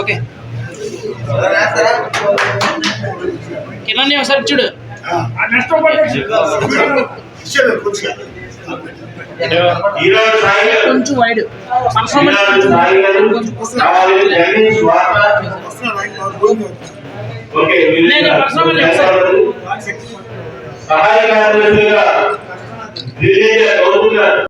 Okay. Kiran ఒకసారి చూడు. ఈరోజు కొంచెం వైడ్ ఈరోజు సాయి గారు